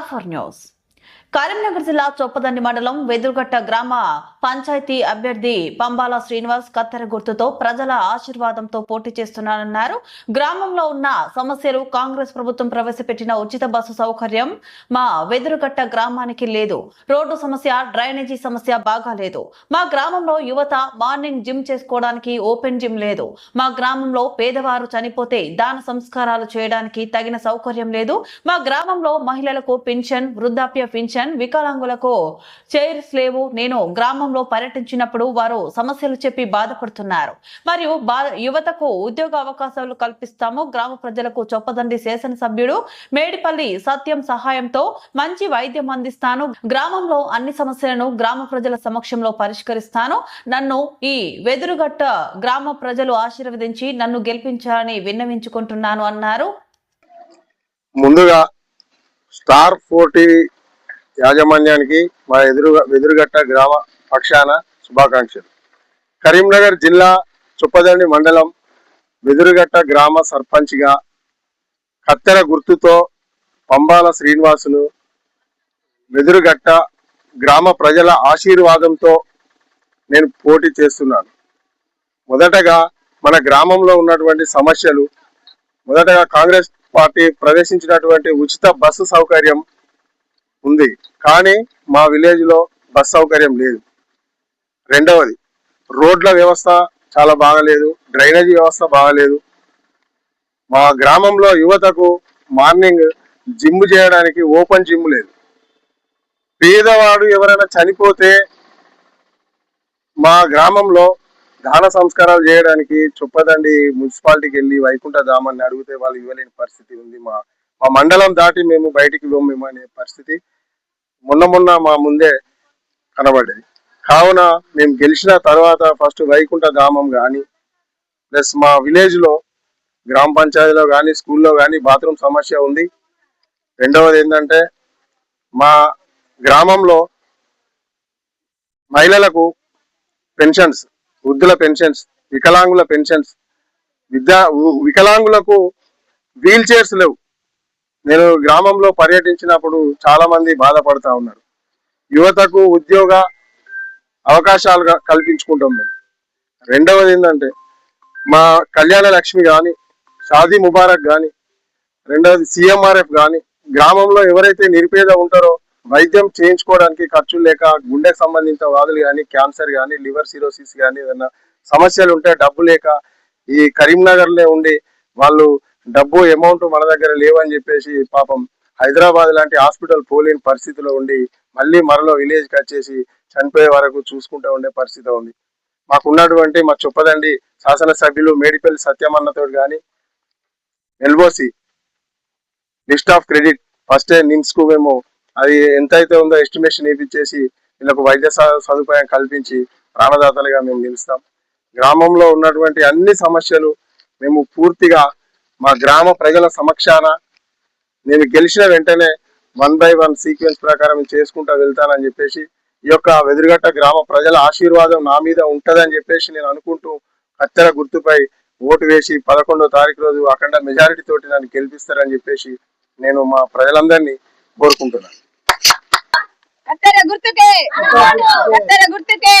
up for news. Karimnagar జిల్లా చొప్పదండి మండలం వెదురుగట్ట గ్రామ పంచాయతీ అభ్యర్థి పంబాల శ్రీనివాస్ కత్తెర గుర్తుతో ప్రజల ఆశీర్వాదంతో పోటీ చేస్తున్నారన్నారు. గ్రామంలో ఉన్న సమస్యలు కాంగ్రెస్ ప్రభుత్వం ప్రవేశపెట్టిన ఉచిత బస్సు సౌకర్యం మా వెదురుగట్ట గ్రామానికి లేదు. రోడ్డు సమస్య డ్రైనేజీ సమస్య బాగా లేదు. మా గ్రామంలో యువత మార్నింగ్ జిమ్ చేసుకోవడానికి ఓపెన్ జిమ్ లేదు. మా గ్రామంలో పేదవారు చనిపోతే దాన సంస్కారాలు చేయడానికి తగిన సౌకర్యం లేదు. మా గ్రామంలో మహిళలకు పింఛన్ వృద్ధాప్య పింఛన్ వికలాంగులకు చైర్స్ లేవు నేను గ్రామంలో పర్యటించినప్పుడు వారు సమస్యలు చెప్పి బాధపడుతున్నారు. మరియు బా- యువతకు ఉద్యోగ అవకాశాలు కల్పిస్తాము. గ్రామ ప్రజలకు చొప్పదండి శాసనసభ్యుడు మేడిపల్లి సత్యం సహాయంతో మంచి వైద్యం అందిస్తాను. గ్రామంలో అన్ని సమస్యలను గ్రామ ప్రజల సమక్షంలో పరిష్కరిస్తాను. నన్ను ఈ వెదురుగట్ట గ్రామ ప్రజలు ఆశీర్వదించి నన్ను గెలిపించాలని విన్నవించుకుంటున్నాను అన్నారు. ముందుగా స్టార్ ఫోర్టీ యాజమాన్యానికి మా ఎదురు ఎదురుగట్ట గ్రామ పక్షాన శుభాకాంక్షలు. కరీంనగర్ జిల్లా చుప్పదండి మండలం వెదురుగట్ట గ్రామ సర్పంచ్గా కత్తెర గుర్తుతో పంబాల శ్రీనివాసులు వెదురుగట్ట గ్రామ ప్రజల ఆశీర్వాదంతో నేను పోటీ చేస్తున్నాను. మొదటగా మన గ్రామంలో ఉన్నటువంటి సమస్యలు మొదటగా కాంగ్రెస్ పార్టీ ప్రవేశించినటువంటి ఉచిత బస్సు సౌకర్యం ఉంది. కానీ మా విలేజ్లో బస్ సౌకర్యం లేదు. రెండవది రోడ్ల వ్యవస్థ చాలా బాగలేదు డ్రైనేజీ వ్యవస్థ బాగలేదు. మా గ్రామంలో యువతకు మార్నింగ్ జిమ్ చేయడానికి ఓపెన్ జిమ్ లేదు. పేదవాడు ఎవరైనా చనిపోతే మా గ్రామంలో దాన సంస్కారాలు చేయడానికి చొప్పదండి మున్సిపాలిటీకి వెళ్ళి వైకుంఠ ధామాన్ని అడిగితే వాళ్ళు ఇవ్వలేని పరిస్థితి ఉంది మా మా మండలం దాటి మేము బయటికి మేము అనే పరిస్థితి మొన్న మొన్న మా ముందే కనబడేది కావున మేము గెలిచిన తర్వాత ఫస్ట్ వైకుంఠ ధామం కానీ ప్లస్ మా విలేజ్లో గ్రామ పంచాయతీలో కానీ స్కూల్లో కానీ బాత్రూమ్ సమస్య ఉంది. రెండవది ఏంటంటే మా గ్రామంలో మహిళలకు పెన్షన్స్ వృద్ధుల పెన్షన్స్ వికలాంగుల పెన్షన్స్ విద్యా వికలాంగులకు వీల్ చైర్స్ లేవు. నేను గ్రామంలో పర్యటించినప్పుడు చాలా మంది బాధపడతా ఉన్నారు. యువతకు ఉద్యోగ అవకాశాలు కల్పించుకుంటాం మేము. రెండవది ఏంటంటే మా కళ్యాణ లక్ష్మి కానీ షాదీ ముబారక్ కానీ రెండవది సిఎంఆర్ఎఫ్ కానీ గ్రామంలో ఎవరైతే నిరుపేద ఉంటారో వైద్యం చేయించుకోవడానికి ఖర్చులు లేక గుండెకు సంబంధించిన వ్యాధులు కానీ క్యాన్సర్ కానీ లివర్ సిరోసిస్ కానీ ఏదైనా సమస్యలు ఉంటే డబ్బు లేక ఈ కరీంనగర్లో ఉండి వాళ్ళు డబ్బు అమౌంట్ మన దగ్గర లేవని చెప్పేసి పాపం హైదరాబాద్ లాంటి హాస్పిటల్ పోలేని పరిస్థితిలో ఉండి మళ్ళీ మరలో విలేజ్కి వచ్చేసి చనిపోయే వరకు చూసుకుంటూ ఉండే పరిస్థితి ఉంది. మాకున్నటువంటి మా చొప్పదండి శాసనసభ్యులు మేడిపల్లి సత్యమన్నతో కానీ LOC list of credit first నిమ్స్కు మేము అది ఎంత ఉందో ఎస్టిమేషన్ ఇప్పించేసి వీళ్ళకు వైద్య స- సదుపాయం కల్పించి ప్రాణదాతలుగా మేము నిలుస్తాం. గ్రామంలో ఉన్నటువంటి అన్ని సమస్యలు మేము పూర్తిగా మా గ్రామ ప్రజల సమక్షాన నేను గెలిచిన వెంటనే వన్ బై వన్ సీక్వెన్స్ ప్రకారం చేసుకుంటా వెళ్తానని చెప్పేసి ఈ యొక్క వెదురుగట్ట గ్రామ ప్రజల ఆశీర్వాదం నా మీద ఉంటదని చెప్పేసి నేను అనుకుంటూ కత్తెర గుర్తుపై ఓటు వేసి పదకొండో తారీఖు రోజు అఖండ మెజారిటీ తోటి నన్ను గెలిపిస్తారని చెప్పేసి నేను మా ప్రజలందరినీ కోరుకుంటున్నాను. గుర్తుకే! గుర్తుకే!